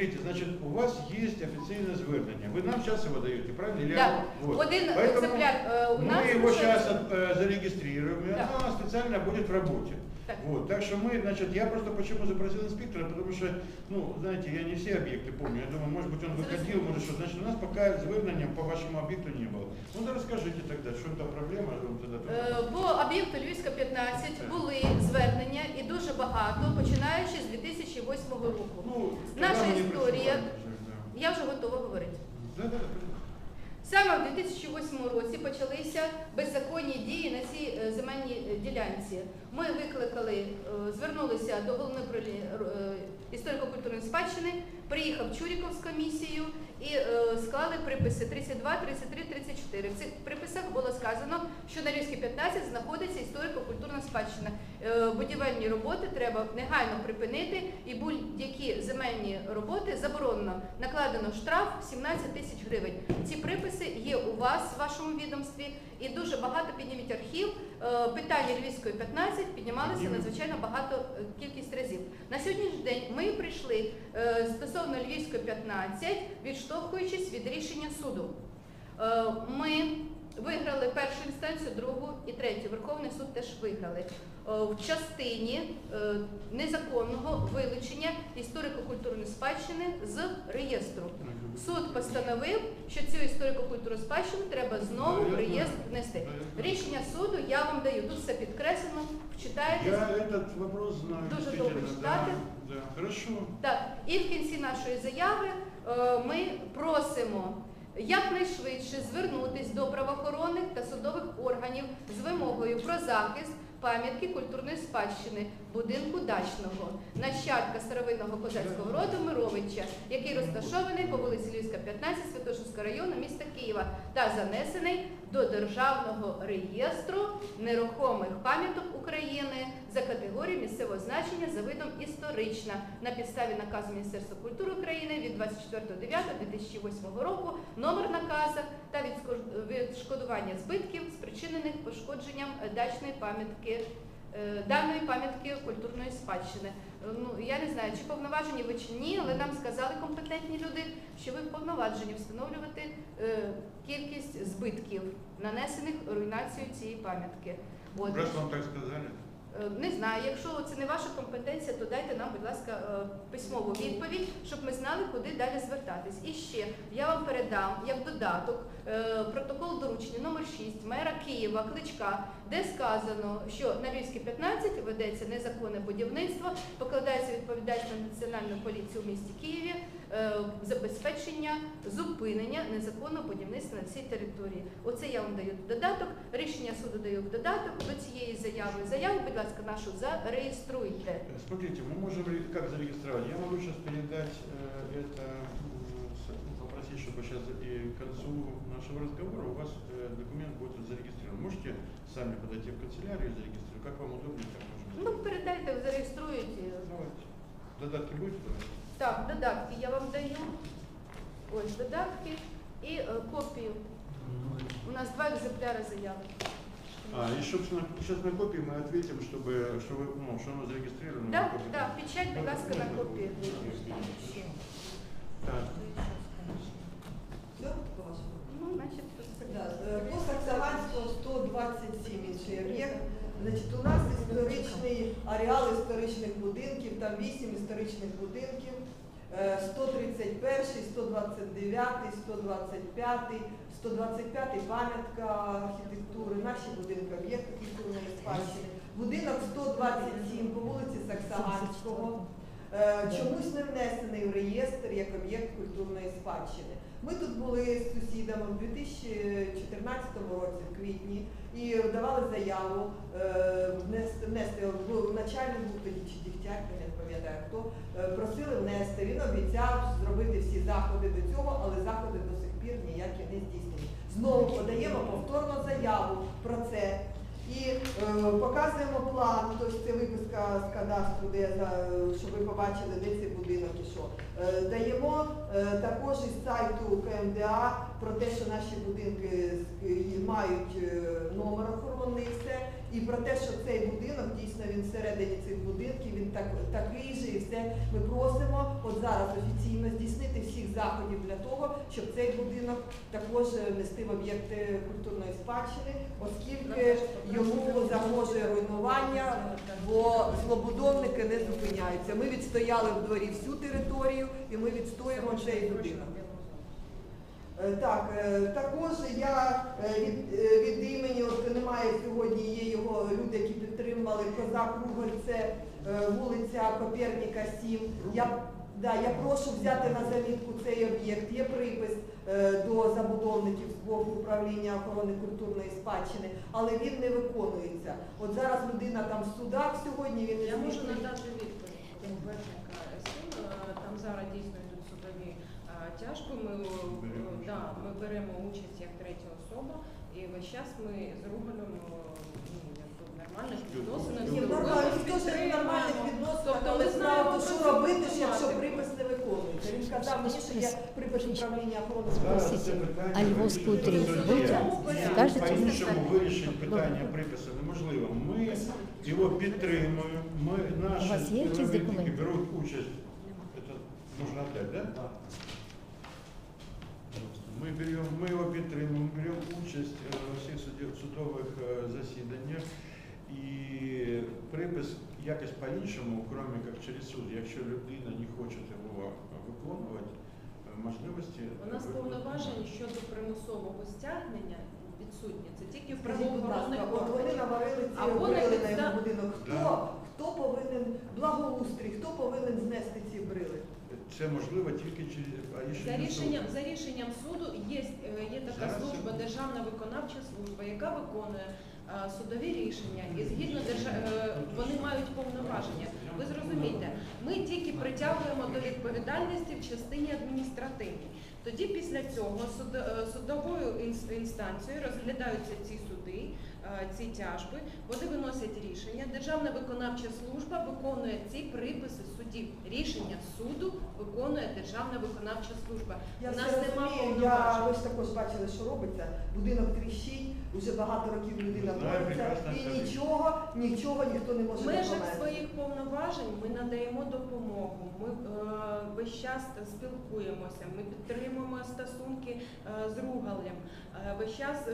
смотрите, значит, у вас есть официальное звернення. Вы нам сейчас его даете, правильно? Или Да. вот. Один Поэтому екземпляр е, у нас. Мы его уже- сейчас зарегистрируем, и Да. она у нас специально будет в работе. Так. Вот, так что мы, значит, я просто почему запросил инспектора, потому что, ну, знаете, я не все объекты помню. Я думаю, может быть, он выходил, может, что. Значит, у нас пока звернення по вашему объекту не было. Ну, да расскажите тогда, что это проблема, он тогда Е, тоже- По об'єкту Львівська 15 були звернення і дуже багато, починаючи з 2008 року. Ну, наша когда мы не історія- працювали вже, да. Я вже готова говорити. Да, да, да. Саме в 2008 році почалися беззаконні дії на цій е, земельній е, ділянці. Ми викликали, е, звернулися до головної історико-культурної спадщини, приїхав Чуріков з комісією і склали приписи 32, 33, 34. В цих приписах було сказано, що на Львівській 15 знаходиться історико-культурна спадщина. Будівельні роботи треба негайно припинити, і будь-які земельні роботи заборонено. Накладено штраф 17 тисяч гривень. Ці приписи є у вас в вашому відомстві, і дуже багато підніміть архів. Е, Питання Львівської 15 піднімалися надзвичайно багато е, кількість разів. На сьогоднішній день ми прийшли е, стосовно Львівської 15, відштовхуючись від рішення суду. Ми виграли першу інстанцію, другу і третю. Верховний суд теж виграли. Е, В частині е, незаконного вилучення історико-культурної спадщини з реєстру. Суд постановив, що цю історико-культурну спадщину треба знову в реєстр внести. Рішення суду я вам даю. Тут все підкреслено, знаю. Дуже добре да, читати. Так, і в кінці нашої заяви е, ми просимо якнайшвидше звернутись до правоохоронних та судових органів з вимогою про захист пам'ятки культурної спадщини будинку дачного, нащадка старовинного козацького роду Мировича, який розташований по вулиці Львівська, 15 Святошинського району міста Києва та занесений до Державного реєстру нерухомих пам'яток України за категорією місцевого значення за видом історична на підставі наказу Міністерства культури України від 24.09.2008 року, номер наказу та відшкодування збитків, спричинених пошкодженням е, дачної пам'ятки. е, Даної пам'ятки культурної спадщини. Е, Ну я не знаю, чи повноважені ви чи ні, але нам сказали компетентні люди, що ви повноважені встановлювати е, кількість збитків, нанесених руйнацією цієї пам'ятки. От. Раз вам так сказали. Е, Не знаю, якщо це не ваша компетенція, то дайте нам, будь ласка, е, письмову відповідь, щоб ми знали, куди далі звертатись. І ще я вам передам як додаток е, протокол доручення номер 6 мера Києва Кличка, де сказано, що на Львівській 15 ведеться незаконне будівництво, покладається відповідальність на національну поліцію в місті Києві, забезпечення зупинення незаконного будівництва на цій території. Оце я вам даю додаток. Рішення суду даю в додаток до цієї заяви. Заяву, будь ласка, нашу зареєструйте. Э, Смотрите, мы можем ре- как зарегистрировать. Я могу сейчас передать э, это, м, с- ну, попросить, чтобы сейчас и к концу нашего разговора у вас э, документ будет зарегистрирован. Можете сами подойти в канцелярию и зарегистрировать. Как вам удобнее, так можем Ну, сделать. передайте, зареєструють. Давайте. Додатки будете давать? Так, додатки я вам даю. Ось додатки і е, копію. У нас два екземпляри заяви. А, и собственно, сейчас на копии мы ответим, чтобы, что вы, ну, что оно зарегистрировано. на Так, копии. так, печать, будь ласка, на копію. Так. Все, по-вашому? Ну, значить, тут Да, е, По Саксаганського 127 інший об'єкт. Значить, у нас історичний ареал історичних будинків, там 8 історичних будинків, е, 131, 129, 125, 125 пам'ятка архітектури, наші будинки, об'єкти культурної спадщини. Будинок 127 по вулиці Саксаганського. е, Чомусь не внесений в реєстр як об'єкт культурної спадщини. Ми тут були з сусідами в 2014 році, в квітні, і давали заяву е, внести, внести начальник був тоді чи дігтяр, я не пам'ятаю хто, е, просили внести. Він обіцяв зробити всі заходи до цього, але заходи до сих пір ніякі не здійснені. Знову подаємо повторно заяву про це. І е, показуємо план, тобто це виписка з кадастру, де щоб ви побачили, де цей будинок і що. Е, даємо е, також із сайту КМДА про те, що наші будинки мають е, номер охоронний все. І про те, що цей будинок дійсно він всередині цих будинків, він так, такий же, і все. Ми просимо от зараз офіційно здійснити всіх заходів для того, щоб цей будинок також внести в об'єкти культурної спадщини, оскільки йому загрожує руйнування, бо злобудовники не зупиняються. Ми відстояли в дворі всю територію і ми відстоїмо цей будинок. Е, Так, е, також я е, від, е, від імені, от немає сьогодні, його люди, які підтримували Козак Руголь, це е, вулиця Коперніка 7. Я, да, я прошу взяти на замітку цей об'єкт. Є припис е, до забудовників з боку управління охорони культурної спадщини, але він не виконується. От зараз людина там в судах сьогодні, він не Я можу надати відповідь Е, Там зараз дійсно йдуть судові е, тяжби. Ми, е, Беремо да, ми беремо участь як третя особа, і весь час ми з е, в нормальних відносинах Ні, нормально, він теж в нормальних підтримуємо. Тобто але ми справа, знаємо що робити, якщо припис не виконується. Він сказав мені, що є припис управління охорони це питання а Львовську вирішується три суддя. буде? І Скажете? По-іншому вирішити питання припису неможливо. Ми його підтримуємо, ми наші У вас є якісь співробітники документи? беруть участь. Это нужно отдать, да? Ми берем, ми його підтримуємо, беремо участь е, у всіх судових е, засіданнях якось по-іншому, крім як через суд, якщо людина не хоче його виконувати, е, можливості. У нас повноважень щодо примусового стягнення відсутні. Це тільки в правоохоронних от вони органах. наварили ці Або брили на його будинок. Хто, хто повинен благоустрій, хто повинен знести ці брили? Це можливо тільки через а рішення За рішенням, суду. за рішенням суду є, е, є така Зараз служба, державна виконавча служба, яка виконує е, судові рішення, і згідно держа... е, вони мають повноваження. Ви зрозумієте, ми тільки притягуємо до відповідальності в частині адміністративній. Тоді після цього суд, е, судовою інс- інстанцією розглядаються ці суди, е, ці тяжби, вони виносять рішення. Державна виконавча служба виконує ці приписи судів. Рішення суду виконує Державна виконавча служба. Я У нас нема розумію, я, повноважень. ви ж також бачили, що робиться. Будинок тріщить, вже багато років людина бореться, і нічого, нічого ніхто не може В межах своїх повноважень ми надаємо допомогу. Ми е, весь час спілкуємося. Ми підтримуємо стосунки е, з Ругалем. Е, весь час е,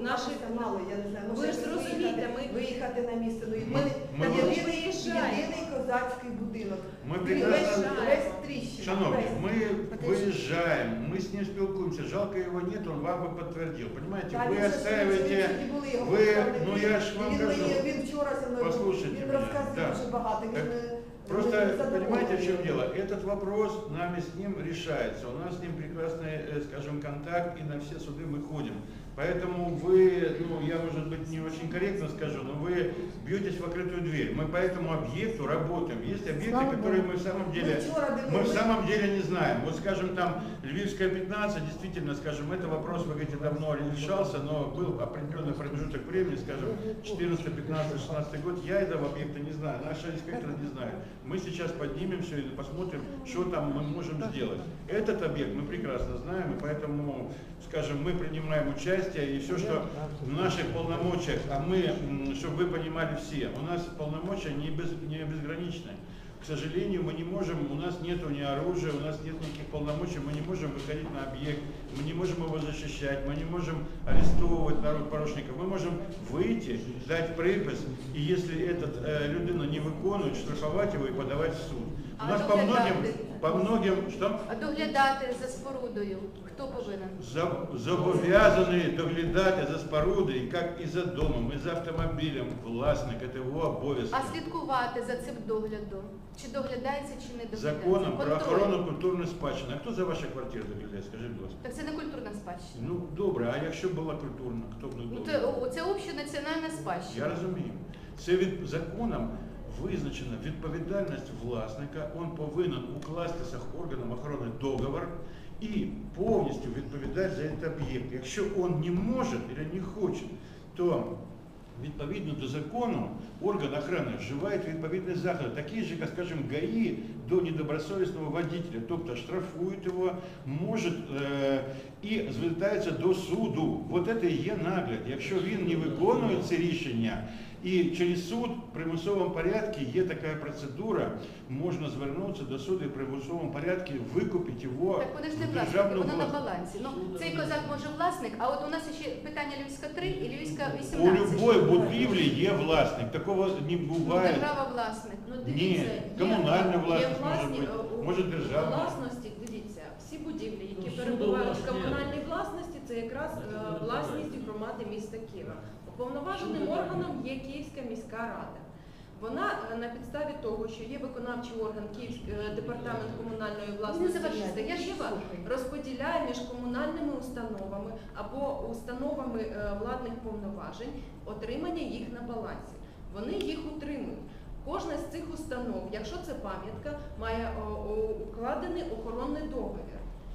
наші мало, я не знаю. Ви ж зрозумієте, ми- виїхати на місце. Ну, Ми- єдиний, ми єдиний, виїжджаємо. єдиний козацький будинок. Ми прекрасно, весь тріщин. шановні, весь. ми виїжджаємо, ми з ним спілкуємося. Жалко його нет, он вам би підтвердив. Понимаете, ви він же отстаиваете, сьогодні були його ви, представники. ну я ж вам він, кажу. мені- він вчора зі мною був, Послушайте він меня, розказував да. дуже багато. Він, Так, е, Просто він задоволений. понимаете, в чем дело? Этот вопрос нами с ним решается. У нас с ним прекрасный, э, скажем, контакт, и на все суды мы ходим. Поэтому вы, ну, я, может быть, не очень корректно скажу, но вы бьетесь в открытую дверь. Мы по этому объекту работаем. Есть объекты, Слава которые мы в самом деле мы в самом деле не знаем. Вот скажем там Львивская 15, действительно, скажем, это вопрос, вы говорите, давно решался, но был определенный промежуток времени, скажем, 14, 15, 16 год. Я этого объекта не знаю, наши инспекторы не знают. Мы сейчас поднимем все и посмотрим, что там мы можем сделать. Этот объект мы прекрасно знаем, и поэтому, скажем, мы принимаем участие, и все, что в наших полномочиях, а мы, чтобы вы понимали все, у нас полномочия не, без, не безграничны. К сожалению, мы не можем, у нас нет ни оружия, у нас нет никаких полномочий, мы не можем выходить на объект, мы не можем его защищать, мы не можем арестовывать народ порушников. Мы можем выйти, дать припис, и если этот э, людина не виконует, штрафовать его и подавать в суд. У А нас по многим? По многим, что? А доглядати за спорудою хто повинен? За- Зобов'язаний доглядати за спорудою, як і за домом, і за автомобілем. Власник, це його обов'язок. А слідкувати за цим доглядом? Чи доглядається, чи не доглядається? Законом про охорону культурної спадщини. А хто за ваші квартири доглядає? Скажіть, будь ласка. Так це не культурна спадщина. Ну добре, а якщо була культурна, хто б не Ну, це, о, це общенаціональна спадщина. Я розумію. Це від законом визначена відповідальність власника. Він повинен укластися органом охорони договор і повністю відповідати за цей об'єкт. Якщо він не може або не хоче, то відповідно до закону, орган охорони вживає відповідні заходи, такі ж, як, скажімо, ГАІ до недобросовісного водителя, тобто штрафують його, може е, і звертається до суду. От це є нагляд. Якщо він не виконує це рішення, і через суд в примусовому порядку є така процедура, можна звернутися до суду і в примусовому порядку викупити його Так вони ж не власники, вони на балансі. Ну, цей козак може власник, а от у нас ще питання Львівська 3 і Львівська У 18. любої будівлі є власник. Такого не Ну, буває. держава власник. Ну, Ні, комунальна є власність може власні- бути, може у державна. власності, дивіться, всі будівлі, які Ну, перебувають в комунальній власності, це якраз е, власність громади міста Києва. Уповноваженим органом є Київська міська рада. Вона е, на підставі того, що є виконавчий орган Київський е, департамент комунальної власності я ж Києва, розподіляє між комунальними установами або установами е, владних повноважень отримання їх на балансі. Вони їх утримують. Кожна з цих установ, якщо це пам'ятка, має укладений охоронний договір.